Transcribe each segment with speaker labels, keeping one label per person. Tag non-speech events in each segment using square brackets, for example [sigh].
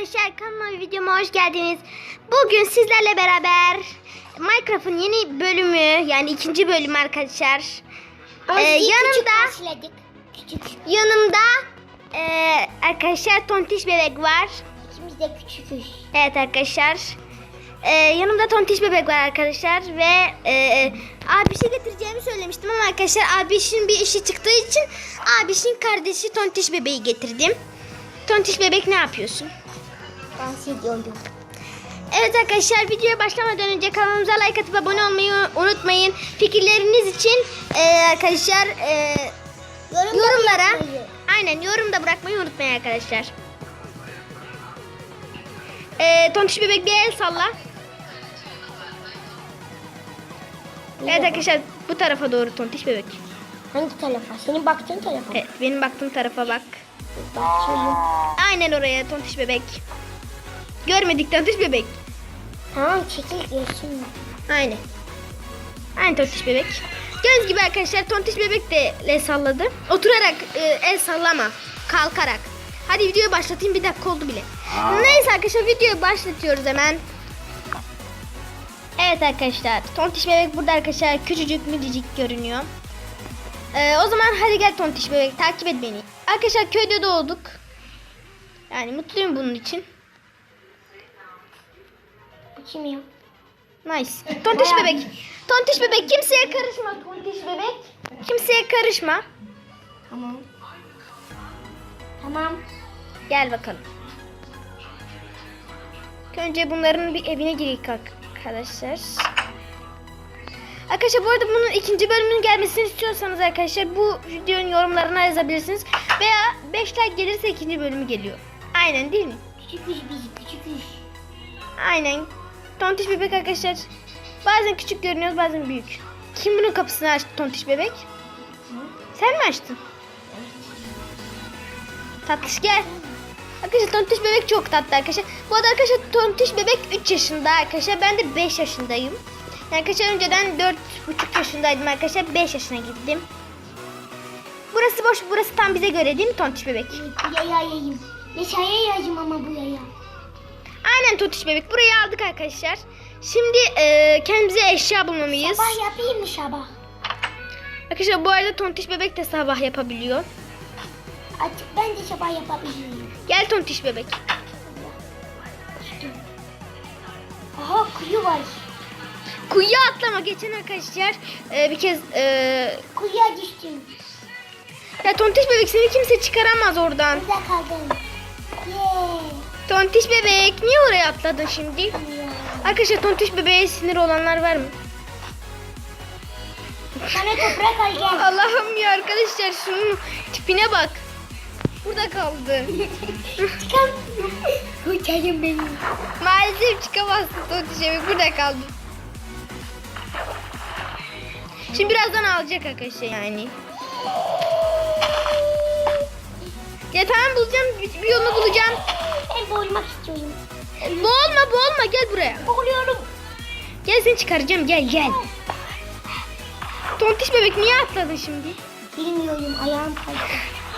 Speaker 1: arkadaşlar kanalıma videoma hoş geldiniz. Bugün sizlerle beraber Minecraft'ın yeni bölümü yani ikinci bölümü arkadaşlar. Ee, yanımda.
Speaker 2: Küçük.
Speaker 1: yanımda ee, arkadaşlar Tontiş bebek var.
Speaker 2: İkimiz de küçüküz.
Speaker 1: Evet arkadaşlar. Ee, yanımda Tontiş bebek var arkadaşlar ve ee, abişi getireceğimi söylemiştim ama arkadaşlar abişin bir işi çıktığı için abişin kardeşi Tontiş bebeği getirdim. Tontiş bebek ne yapıyorsun?
Speaker 2: Dans ediyordum.
Speaker 1: Evet arkadaşlar videoya başlamadan önce kanalımıza like atıp abone olmayı unutmayın. Fikirleriniz için ee, arkadaşlar ee,
Speaker 2: Yorum
Speaker 1: yorumlara aynen yorumda bırakmayı unutmayın arkadaşlar. Ee, Tontiş bebek bir el salla. Evet arkadaşlar bu tarafa doğru Tontiş bebek.
Speaker 2: Hangi tarafa? Senin baktığın tarafa.
Speaker 1: Evet benim baktığım tarafa bak.
Speaker 2: Bakıyorum.
Speaker 1: Aynen oraya Tontiş bebek. Görmedik Tontiş bebek.
Speaker 2: Tamam çekil görsün.
Speaker 1: Aynen. Aynen tontiş bebek. Gördüğünüz gibi arkadaşlar tontiş bebek de el salladı. Oturarak e, el sallama. Kalkarak. Hadi videoyu başlatayım bir dakika oldu bile. Neyse arkadaşlar videoyu başlatıyoruz hemen. Evet arkadaşlar tontiş bebek burada arkadaşlar küçücük minicik görünüyor. Ee, o zaman hadi gel tontiş bebek takip et beni. Arkadaşlar köyde doğduk. Yani mutluyum bunun için.
Speaker 2: Kim ya?
Speaker 1: Nice. Tontiş bebek. Tontiş bebek kimseye karışma tontiş bebek. Kimseye karışma.
Speaker 2: Tamam. Tamam.
Speaker 1: Gel bakalım. Önce bunların bir evine girelim arkadaşlar. Arkadaşlar bu arada bunun ikinci bölümünün gelmesini istiyorsanız arkadaşlar bu videonun yorumlarına yazabilirsiniz. Veya 5 like gelirse ikinci bölümü geliyor. Aynen değil mi?
Speaker 2: Küçüküz biz küçüküz.
Speaker 1: Aynen. Tontiş bebek arkadaşlar. Bazen küçük görünüyoruz bazen büyük. Kim bunun kapısını açtı tontiş bebek? Sen mi açtın? Tatlış gel. Arkadaşlar tontiş bebek çok tatlı arkadaşlar. Bu arada arkadaşlar tontiş bebek 3 yaşında arkadaşlar. Ben de 5 yaşındayım. Yani arkadaşlar önceden 4,5 yaşındaydım arkadaşlar. 5 yaşına gittim. Burası boş. Burası tam bize göre değil mi tontiş bebek?
Speaker 2: Evet, yayayım. Yaşaya yayacağım ama bu yaya.
Speaker 1: Aynen tontiş bebek. Burayı aldık arkadaşlar. Şimdi e, kendimize eşya bulmalıyız.
Speaker 2: Sabah yapayım mı sabah?
Speaker 1: Arkadaşlar bu arada tontiş bebek de sabah yapabiliyor.
Speaker 2: Artık ben de sabah yapabilirim.
Speaker 1: Gel tontiş bebek.
Speaker 2: Aha kuyu var.
Speaker 1: Kuyuya atlama geçen arkadaşlar e, bir kez e,
Speaker 2: Kuyuya düştüm.
Speaker 1: ya tontiş bebek seni kimse çıkaramaz oradan.
Speaker 2: Burada kaldım.
Speaker 1: Tontiş bebek niye oraya atladın şimdi? Arkadaşlar tontiş bebeğe sinir olanlar var mı?
Speaker 2: Sana toprak al gel.
Speaker 1: Allah'ım ya arkadaşlar şunun tipine bak. Burada kaldı.
Speaker 2: Çıkamıyorum. Uçayım benim.
Speaker 1: Maalesef çıkamazsın tontiş bebek burada kaldı. Şimdi birazdan alacak arkadaşlar yani. Ya tamam bulacağım bir, bir yolunu bulacağım.
Speaker 2: Boğulmak istiyorum.
Speaker 1: Boğulma boğulma gel buraya.
Speaker 2: Boğuluyorum.
Speaker 1: Gel seni çıkaracağım gel gel. Tontiş bebek niye atladın şimdi?
Speaker 2: Bilmiyorum ayağım kaydı.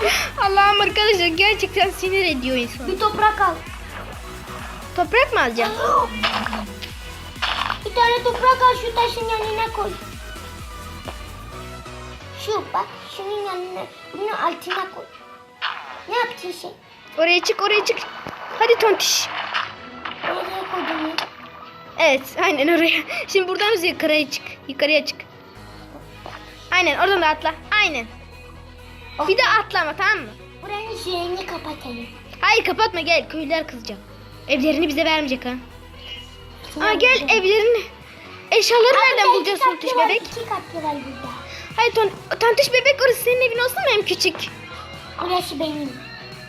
Speaker 2: [laughs]
Speaker 1: Allah'ım arkadaşlar gerçekten sinir ediyor insan.
Speaker 2: Bir toprak al.
Speaker 1: Toprak mı alacağım?
Speaker 2: Bir tane toprak al şu taşın yanına koy. Şu bak şunun yanına. Bunu altına koy. Ne yaptın şey?
Speaker 1: Oraya çık oraya çık. Hadi tontiş. Evet aynen oraya. [laughs] Şimdi buradan yukarıya çık. Yukarıya çık. Aynen oradan da atla. Aynen. Bir de atlama tamam mı?
Speaker 2: Buranın şeyini kapatayım.
Speaker 1: Hayır kapatma gel köylüler kızacak. Evlerini bize vermeyecek ha.
Speaker 2: Şuna
Speaker 1: Aa gel evlerini. Eşyaları
Speaker 2: Aa,
Speaker 1: nereden bulacağız tontiş
Speaker 2: var,
Speaker 1: bebek?
Speaker 2: İki katlı var burada.
Speaker 1: Hayır ton, tontiş bebek orası senin evin olsun mu hem küçük?
Speaker 2: Orası benim.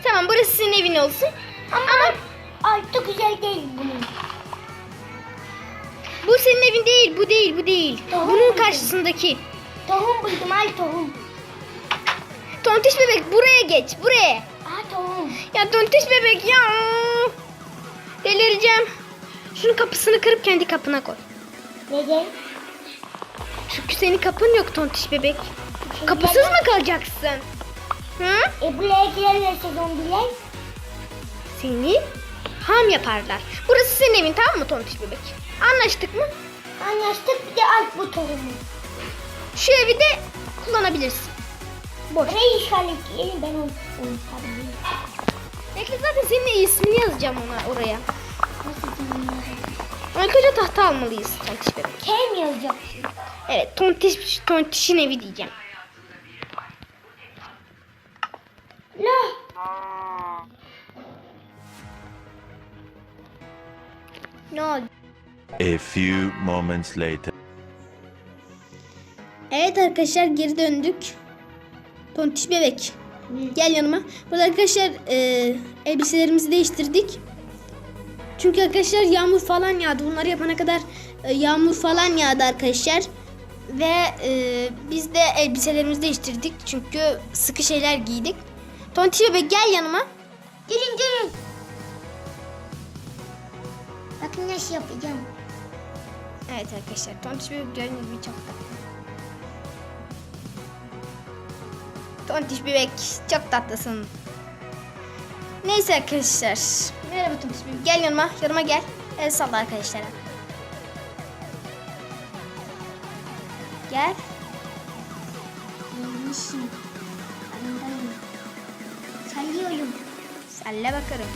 Speaker 1: Tamam burası senin evin olsun.
Speaker 2: Ama altı güzel değil bunun.
Speaker 1: Bu senin evin değil, bu değil, bu değil.
Speaker 2: Tamam.
Speaker 1: Bunun karşısındaki.
Speaker 2: Tohum buldum al tohum.
Speaker 1: Tontiş bebek buraya geç, buraya.
Speaker 2: Aa tohum.
Speaker 1: Ya tontiş bebek ya. Delireceğim. Şunun kapısını kırıp kendi kapına koy.
Speaker 2: Neden?
Speaker 1: Çünkü senin kapın yok tontiş bebek. Kapısız mı kalacaksın? Hı?
Speaker 2: E buraya girerlerse zombiler.
Speaker 1: Seni ham yaparlar. Burası senin evin tamam mı tontiş bebek? Anlaştık mı?
Speaker 2: Anlaştık bir de alt butonumu.
Speaker 1: Şu evi de kullanabilirsin. Boş.
Speaker 2: Burayı işgal ettiğini ben onu unutabilirim.
Speaker 1: Bekle zaten senin ismini yazacağım ona oraya.
Speaker 2: Nasıl
Speaker 1: önce tahta almalıyız tontiş bebek.
Speaker 2: K mi yazacak şimdi?
Speaker 1: Evet tontiş, tontişin evi diyeceğim.
Speaker 2: La.
Speaker 1: Ne oldu?
Speaker 3: A few moments later.
Speaker 1: Evet arkadaşlar geri döndük. Tontiş bebek. Gel yanıma. Burada arkadaşlar e, elbiselerimizi değiştirdik. Çünkü arkadaşlar yağmur falan yağdı. Bunları yapana kadar e, yağmur falan yağdı arkadaşlar. Ve e, biz de elbiselerimizi değiştirdik. Çünkü sıkı şeyler giydik. Tontiş bebek gel yanıma.
Speaker 2: Gelin gelin. Nasıl yapacağım.
Speaker 1: Evet arkadaşlar tontiş bebek gördüğünüz gibi çok tatlı. Tontiş bebek çok tatlısın. Neyse arkadaşlar. Merhaba tontiş bebek. Gel yanıma. Yanıma gel. El salla arkadaşlara. Gel.
Speaker 2: Yanlışım. Andayım. Sallıyorum.
Speaker 1: Salla bakalım.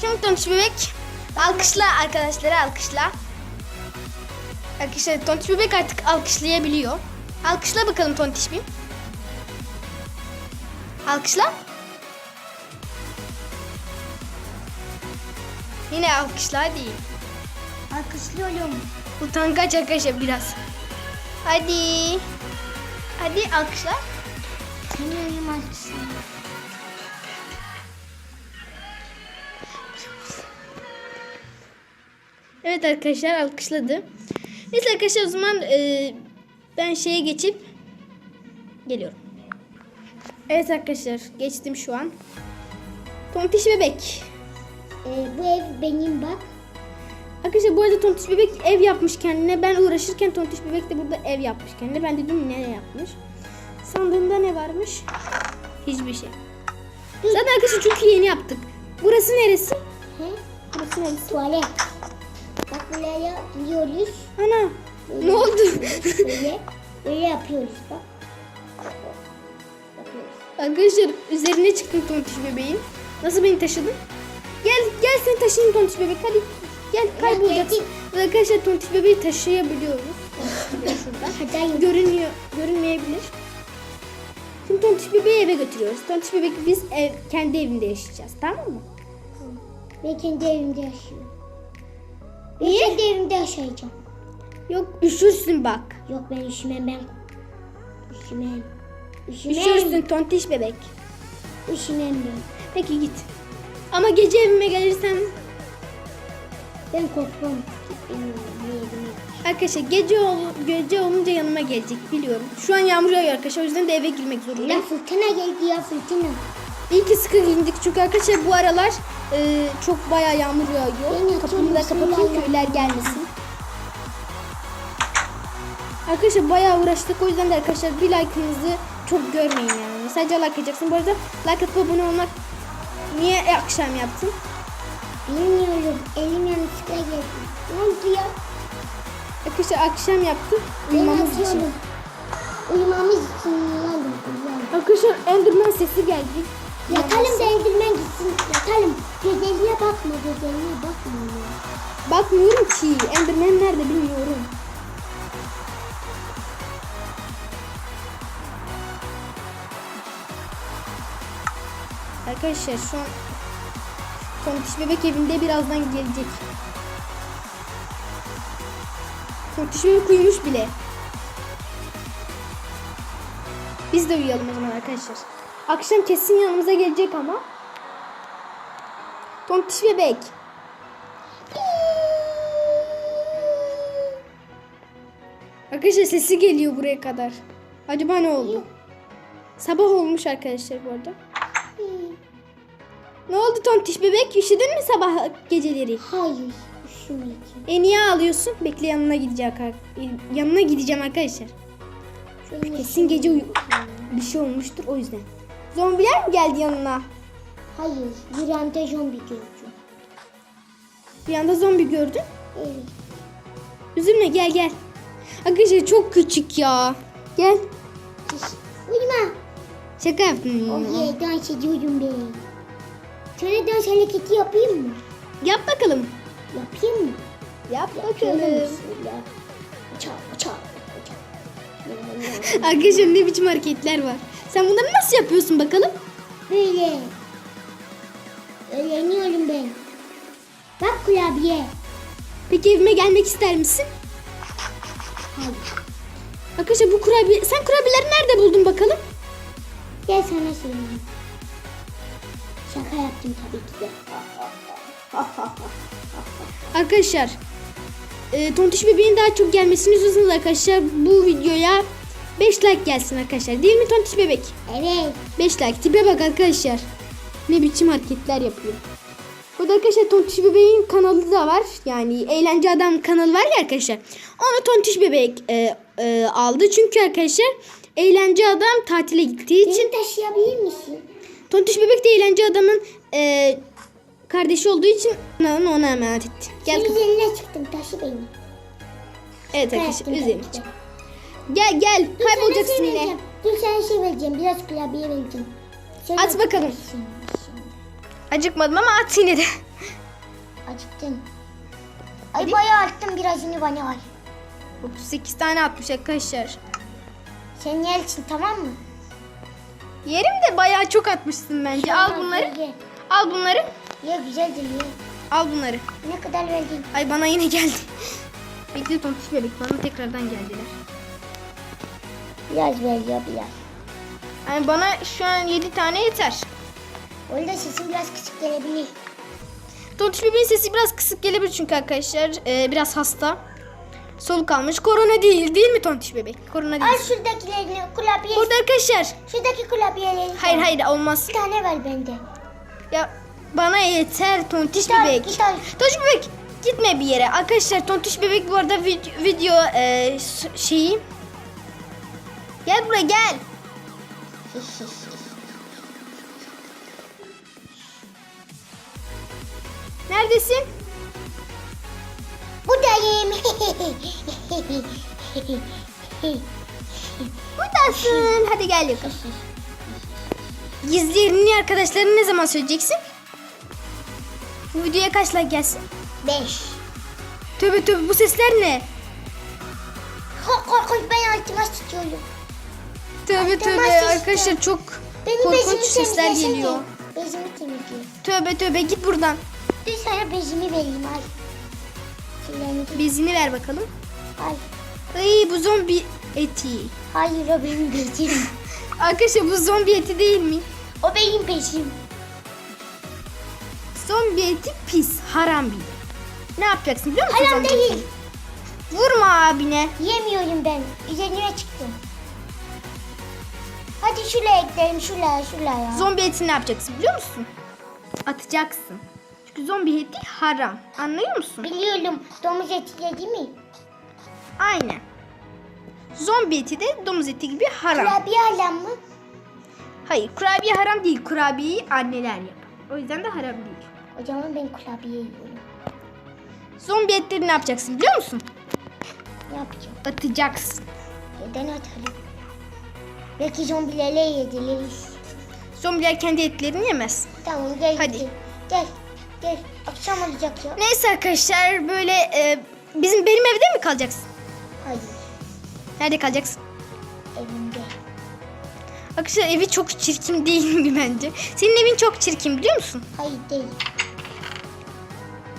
Speaker 1: Şimdi tontiş bebek. Alkışla arkadaşları alkışla. Arkadaşlar tontiş bebek artık alkışlayabiliyor. Alkışla bakalım tontiş bir. Alkışla. Yine alkışla hadi.
Speaker 2: Alkışlıyorum.
Speaker 1: Utangaç arkadaşlar biraz. Hadi. Hadi alkışla.
Speaker 2: Sanıyorum alkışlıyorum.
Speaker 1: Evet arkadaşlar alkışladı. Neyse arkadaşlar o zaman e, ben şeye geçip geliyorum. Evet arkadaşlar geçtim şu an. Tontiş bebek.
Speaker 2: Ee, bu ev benim bak.
Speaker 1: Arkadaşlar bu arada Tontiş bebek ev yapmış kendine. Ben uğraşırken Tontiş bebek de burada ev yapmış kendine. Ben dedim ne yapmış. Sandığımda ne varmış? Hiçbir şey. Zaten arkadaşlar çünkü yeni yaptık. Burası neresi?
Speaker 2: He?
Speaker 1: Burası neresi?
Speaker 2: Tuvalet. Bak gidiyoruz.
Speaker 1: Ana ne oldu?
Speaker 2: Böyle. Böyle yapıyoruz bak. Yapıyoruz.
Speaker 1: Arkadaşlar üzerine çıktım tontiş bebeğin. Nasıl beni taşıdın? Gel gel seni taşıyayım tontiş bebek hadi. Gel kaybolacaksın. Ve arkadaşlar tontiş bebeği taşıyabiliyoruz. Şurada. Görünüyor, görünmeyebilir. Şimdi tontiş bebeği eve götürüyoruz. Tontiş bebek biz ev, kendi evinde yaşayacağız tamam mı?
Speaker 2: Ben kendi evimde yaşıyorum. Ben kendi evimde yaşayacağım.
Speaker 1: Yok üşürsün bak.
Speaker 2: Yok ben üşümem ben. Üşümem. Üşümem.
Speaker 1: Üşürsün tontiş bebek.
Speaker 2: Üşümem ben.
Speaker 1: Peki git. Ama gece evime gelirsen
Speaker 2: Ben korkmam.
Speaker 1: Arkadaşlar gece ol, gece olunca yanıma gelecek biliyorum. Şu an yağmur yağıyor arkadaşlar o yüzden de eve girmek zorundayım.
Speaker 2: Ya fırtına geldi ya fırtına.
Speaker 1: İyi ki sıkı giyindik çünkü arkadaşlar bu aralar e, çok bayağı yağmur yağıyor.
Speaker 2: yatıyorum,
Speaker 1: Kapımı da kapatayım
Speaker 2: bismillah.
Speaker 1: köyler gelmesin. Arkadaşlar bayağı uğraştık o yüzden de arkadaşlar bir like'ınızı çok görmeyin yani. Sadece like atacaksın. Bu arada like atıp abone olmak niye akşam yaptın?
Speaker 2: Bilmiyorum. Elim yanlışlıkla geldi. Ne oldu ya?
Speaker 1: Arkadaşlar akşam yaptım uyumamız için.
Speaker 2: Uyumamız için.
Speaker 1: Arkadaşlar Enderman sesi geldi.
Speaker 2: Yatalım da Enderman gitsin. Yatalım. Gözeliğe bakma. Gözeliğe bakma.
Speaker 1: Bakmıyorum ki. Enderman nerede bilmiyorum. Arkadaşlar şu an Tontiş bebek evinde birazdan gelecek. Tontiş bebek uyumuş bile. Biz de uyuyalım o zaman arkadaşlar. Akşam kesin yanımıza gelecek ama. Tontiş bebek. Arkadaşlar sesi geliyor buraya kadar. Acaba ne oldu? Sabah olmuş arkadaşlar bu arada. Ne oldu tontiş bebek? Üşüdün mü sabah geceleri?
Speaker 2: Hayır. Üşümedim.
Speaker 1: E niye ağlıyorsun? Bekle yanına gideceğim. Yanına gideceğim arkadaşlar. Kesin gece uyu bir şey olmuştur o yüzden. Zombiler mi geldi yanına?
Speaker 2: Hayır. Yüreğimde zombi gördüm.
Speaker 1: Bir anda zombi gördün.
Speaker 2: Evet.
Speaker 1: Üzülme gel gel. Arkadaşlar çok küçük ya. Gel.
Speaker 2: Uyuma.
Speaker 1: Şaka yaptım.
Speaker 2: Oh yeah dans ediyorum ben. Sana dans hareketi yapayım mı?
Speaker 1: Yap bakalım.
Speaker 2: Yapayım mı?
Speaker 1: Yap bakalım.
Speaker 2: Çal çal çal. [laughs]
Speaker 1: Arkadaşlar ne biçim hareketler var. Sen bunları nasıl yapıyorsun bakalım?
Speaker 2: Böyle. Öğreniyorum ben. Bak kurabiye.
Speaker 1: Peki evime gelmek ister misin?
Speaker 2: Hayır.
Speaker 1: Arkadaşlar bu kurabiye... Sen kurabiyeleri nerede buldun bakalım?
Speaker 2: Gel sana söyleyeyim. Şaka yaptım tabii ki de.
Speaker 1: Arkadaşlar e, Tontiş bebeğin daha çok gelmesini istiyorsanız arkadaşlar bu videoya 5 like gelsin arkadaşlar. Değil mi Tontiş bebek?
Speaker 2: Evet.
Speaker 1: 5 like. Tipe bak arkadaşlar. Ne biçim hareketler yapıyor. Burada arkadaşlar Tontiş bebeğin kanalı da var. Yani Eğlence Adam kanalı var ya arkadaşlar. Onu Tontiş bebek e, e, aldı. Çünkü arkadaşlar Eğlence Adam tatile gittiği için
Speaker 2: Beni taşıyabilir misin?
Speaker 1: Tontiş bebek de Eğlence Adam'ın e, kardeşi olduğu için kanalını ona emanet etti. Gel kızım.
Speaker 2: üzerine çıktım taşı beni.
Speaker 1: Evet arkadaşlar üzerine çık. Gel gel
Speaker 2: Dur,
Speaker 1: kaybolacaksın
Speaker 2: şey
Speaker 1: yine.
Speaker 2: Dur sana şey vereceğim. Biraz kurabiye vereceğim. Şöyle
Speaker 1: At bakalım. Acıkmadım ama at yine de.
Speaker 2: Acıktın. Ay bayağı attım birazını bana al.
Speaker 1: 38 tane atmış arkadaşlar.
Speaker 2: Sen yersin tamam mı?
Speaker 1: Yerim de bayağı çok atmışsın bence. Al
Speaker 2: Tamam,
Speaker 1: bunları.
Speaker 2: Ye.
Speaker 1: Al bunları.
Speaker 2: Ye güzeldir ye.
Speaker 1: Al bunları.
Speaker 2: Ne kadar verdin?
Speaker 1: Ay bana yine geldi. [laughs] Bekle tontiş bebek bana tekrardan geldiler.
Speaker 2: Biraz ver ya biraz.
Speaker 1: Yani bana şu an 7 tane yeter.
Speaker 2: Orada sesin biraz kısık gelebilir.
Speaker 1: Tontiş bebeğin sesi biraz kısık gelebilir çünkü arkadaşlar e, biraz hasta. Soluk almış. Korona değil değil mi tontiş bebek? Korona değil.
Speaker 2: Al şuradakilerini kurabiye.
Speaker 1: Burada arkadaşlar.
Speaker 2: Şuradaki kurabiyeleri.
Speaker 1: Hayır hayır olmaz.
Speaker 2: Bir tane ver bende.
Speaker 1: Ya bana yeter tontiş
Speaker 2: Git al,
Speaker 1: bebek.
Speaker 2: git al.
Speaker 1: Tontiş bebek gitme bir yere. Arkadaşlar tontiş bebek bu arada vid- video e, şeyi. Gel buraya gel. Neredesin?
Speaker 2: Buradayım.
Speaker 1: Buradasın. Hadi gel yakın. Gizli yerini arkadaşlarına ne zaman söyleyeceksin? Bu videoya kaç like gelsin?
Speaker 2: Beş.
Speaker 1: Tövbe tövbe bu sesler ne?
Speaker 2: Kork korkunç ben altıma tutuyorum.
Speaker 1: Tövbe
Speaker 2: Altıma
Speaker 1: tövbe
Speaker 2: sıçtı.
Speaker 1: arkadaşlar çok
Speaker 2: Benim
Speaker 1: korkunç sesler geliyor.
Speaker 2: Bezimi temizliyor.
Speaker 1: Tövbe tövbe git buradan.
Speaker 2: Dur sana bezimi vereyim al. Kirlendi.
Speaker 1: Bezini ver bakalım.
Speaker 2: Al.
Speaker 1: Ay bu zombi eti.
Speaker 2: Hayır o benim bezim. [laughs]
Speaker 1: Arkadaşlar bu zombi eti değil mi?
Speaker 2: o benim bezim.
Speaker 1: Zombi eti pis, haram bir. Ne yapacaksın biliyor musun?
Speaker 2: Haram
Speaker 1: zombi
Speaker 2: değil.
Speaker 1: etini? Vurma abine.
Speaker 2: Yemiyorum ben. Üzerine çıktım. Hadi şuraya gidelim şuraya şuraya.
Speaker 1: Zombi etini ne yapacaksın biliyor musun? Atacaksın. Çünkü zombi eti haram. Anlıyor musun?
Speaker 2: Biliyorum domuz eti yedi mi?
Speaker 1: Aynen. Zombi eti de domuz eti gibi haram.
Speaker 2: Kurabiye alan mı?
Speaker 1: Hayır kurabiye haram değil. Kurabiyeyi anneler yapar. O yüzden de haram değil.
Speaker 2: O zaman ben kurabiye yiyorum.
Speaker 1: Zombi etleri ne yapacaksın biliyor musun?
Speaker 2: Ne yapacağım?
Speaker 1: Atacaksın.
Speaker 2: Neden atalım? Belki zombilerle yediririz.
Speaker 1: Zombiler kendi etlerini yemez.
Speaker 2: Tamam gel.
Speaker 1: Hadi.
Speaker 2: gidelim. Gel. Gel. Akşam olacak ya.
Speaker 1: Neyse arkadaşlar böyle e, bizim benim evde mi kalacaksın?
Speaker 2: Hayır.
Speaker 1: Nerede kalacaksın?
Speaker 2: Evimde.
Speaker 1: Arkadaşlar evi çok çirkin değil mi bence? Senin evin çok çirkin biliyor musun?
Speaker 2: Hayır değil.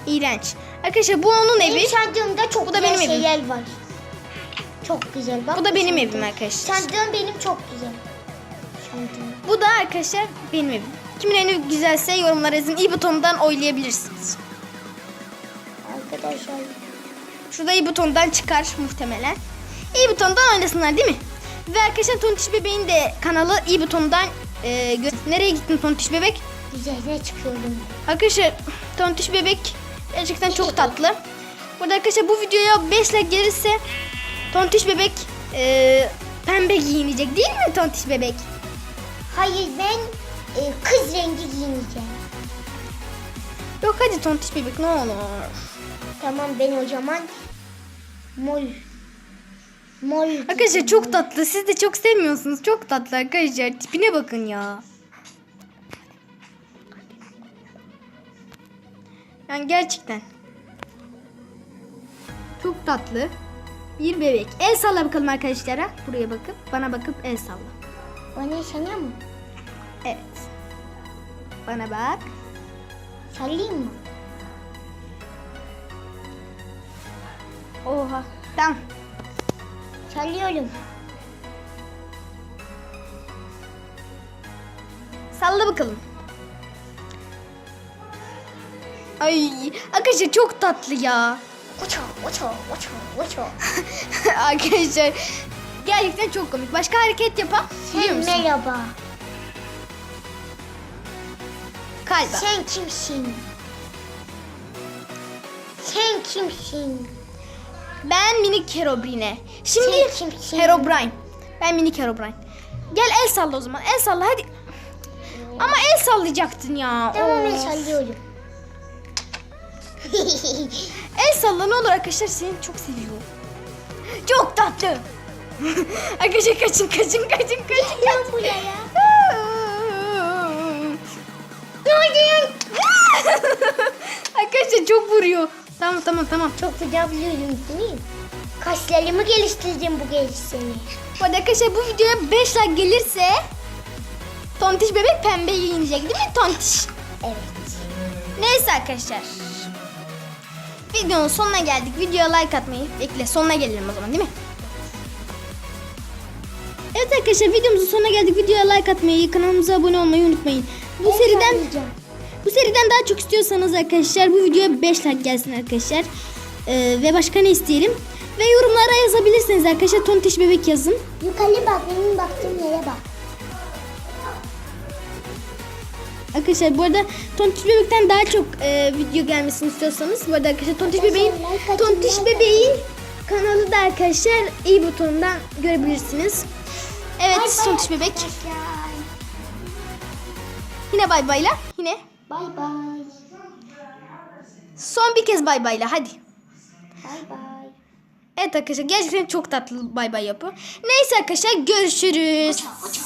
Speaker 1: İğrenç. Arkadaşlar bu onun
Speaker 2: Benim
Speaker 1: evi.
Speaker 2: sandığımda çok
Speaker 1: Bu da
Speaker 2: güzel
Speaker 1: benim evim.
Speaker 2: şeyler var. Çok güzel. Bak
Speaker 1: Bu da benim evim arkadaşlar.
Speaker 2: Sandığım benim çok güzel. Sandığım.
Speaker 1: Bu da arkadaşlar benim evim. Kimin evi güzelse yorumlara yazın. İyi butonundan oylayabilirsiniz.
Speaker 2: Arkadaşlar.
Speaker 1: Şurada iyi butondan çıkar muhtemelen. İyi butondan oynasınlar değil mi? Ve arkadaşlar Tontiş Bebek'in de kanalı iyi butondan e, gö- Nereye gittin Tontiş Bebek?
Speaker 2: Üzerine çıkıyorum.
Speaker 1: Arkadaşlar Tontiş Bebek gerçekten çok tatlı. Burada arkadaşlar bu videoya 5 like gelirse Tontiş Bebek e, pembe giyinecek değil mi Tontiş Bebek?
Speaker 2: Hayır ben e, kız rengi giyineceğim.
Speaker 1: Yok hadi tontiş bebek ne olur.
Speaker 2: Tamam ben o zaman mol mol
Speaker 1: Arkadaşlar çok tatlı. Siz de çok sevmiyorsunuz. Çok tatlı arkadaşlar. Tipine bakın ya. Yani gerçekten. Çok tatlı. Bir bebek. El salla bakalım arkadaşlara. Buraya bakıp bana bakıp el salla.
Speaker 2: Bana sana mı?
Speaker 1: Evet. Bana bak.
Speaker 2: Sallayayım mı?
Speaker 1: Oha. Tamam.
Speaker 2: Sallıyorum.
Speaker 1: Salla bakalım. Ay arkadaşlar çok tatlı ya.
Speaker 2: Uço, uço, uço, uço.
Speaker 1: arkadaşlar gerçekten çok komik. Başka hareket yapalım. Biliyor musun?
Speaker 2: merhaba.
Speaker 1: Kalba.
Speaker 2: Sen kimsin? Sen kimsin?
Speaker 1: Ben minik Herobrine. Şimdi
Speaker 2: Sen kimsin?
Speaker 1: Herobrine. Ben minik Herobrine. Gel el salla o zaman. El salla hadi. Ama el sallayacaktın ya.
Speaker 2: Tamam
Speaker 1: Of.
Speaker 2: sallıyorum. [laughs]
Speaker 1: El salla ne olur arkadaşlar seni çok seviyor. Çok tatlı. [laughs] arkadaşlar kaçın kaçın kaçın kaçın.
Speaker 2: Lan buraya. [laughs]
Speaker 1: arkadaşlar çok vuruyor. Tamam tamam tamam.
Speaker 2: Çok güzel biliyorum değil mi? Kaslarımı geliştirdim bu geliştirmeyi.
Speaker 1: Bu arada arkadaşlar bu videoya 5 like gelirse Tontiş bebek pembe giyinecek değil mi Tontiş?
Speaker 2: Evet.
Speaker 1: Neyse arkadaşlar. Videonun sonuna geldik. Videoya like atmayı bekle. Sonuna gelelim o zaman değil mi? Evet arkadaşlar videomuzun sonuna geldik. Videoya like atmayı, kanalımıza abone olmayı unutmayın. Bu
Speaker 2: Ben
Speaker 1: seriden bu seriden daha çok istiyorsanız arkadaşlar bu videoya 5 like gelsin arkadaşlar. Ee, ve başka ne isteyelim? Ve yorumlara yazabilirsiniz arkadaşlar. Tontiş bebek yazın.
Speaker 2: Yukarı bak benim baktığım yere bak.
Speaker 1: Arkadaşlar bu arada Tontiş Bebek'ten daha çok e, video gelmesini istiyorsanız bu arada arkadaşlar Tontiş
Speaker 2: atın,
Speaker 1: Tontiş Bebeğin kanalı da arkadaşlar i butonundan görebilirsiniz. Evet
Speaker 2: Bay bay
Speaker 1: Tontiş Bebek
Speaker 2: arkadaşlar.
Speaker 1: yine bay bayla yine
Speaker 2: Bay bay.
Speaker 1: son bir kez bay bayla hadi.
Speaker 2: Bay bay.
Speaker 1: Evet arkadaşlar gerçekten çok tatlı bay bay yapı. Neyse arkadaşlar görüşürüz.
Speaker 2: Uço,